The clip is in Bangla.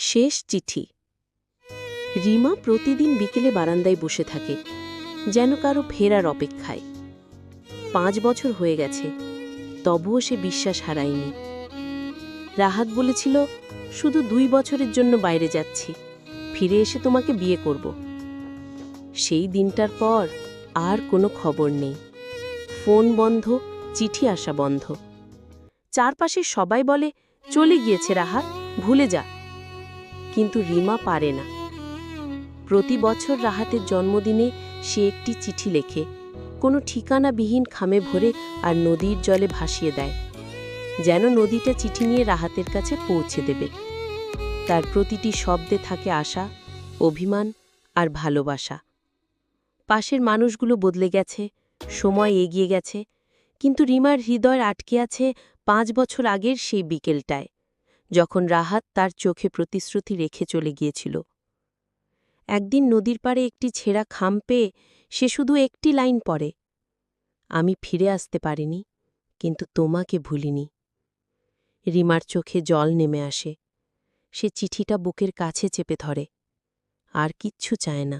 শেষ চিঠি। রিমা প্রতিদিন বিকেলে বারান্দায় বসে থাকে, যেন কারও ফেরার অপেক্ষায়। পাঁচ বছর হয়ে গেছে, তবুও সে বিশ্বাস হারায়নি। রাহাত বলেছিল, শুধু দুই বছরের জন্য বাইরে যাচ্ছি, ফিরে এসে তোমাকে বিয়ে করব। সেই দিনটার পর আর কোনো খবর নেই। ফোন বন্ধ, চিঠি আসা বন্ধ। চারপাশে সবাই বলে, চলে গিয়েছে রাহাত, ভুলে যা। কিন্তু রিমা পারে না। প্রতি বছর রাহাতের জন্মদিনে সে একটি চিঠি লেখে। কোনো ঠিকানাবিহীন খামে ভরে আর নদীর জলে ভাসিয়ে দেয়। যেন নদীটা চিঠি নিয়ে রাহাতের কাছে পৌঁছে দেবে। তার প্রতিটি শব্দে থাকে আশা, অভিমান আর ভালোবাসা। পাশের মানুষগুলো বদলে গেছে, সময় এগিয়ে গেছে, কিন্তু রিমার হৃদয় আটকে আছে পাঁচ বছর আগের সেই বিকেলটায়। যখন রাহাত তার চোখে প্রতিশ্রুতি রেখে চলে গিয়েছিল। একদিন নদীর পাড়ে একটি ছেঁড়া খাম পেয়ে সে শুধু একটি লাইন পড়ে, আমি ফিরে আসতে পারিনি, কিন্তু তোমাকে ভুলিনি। রিমার চোখে জল নেমে আসে। সে চিঠিটা বুকের কাছে চেপে ধরে, আর কিচ্ছু চায় না।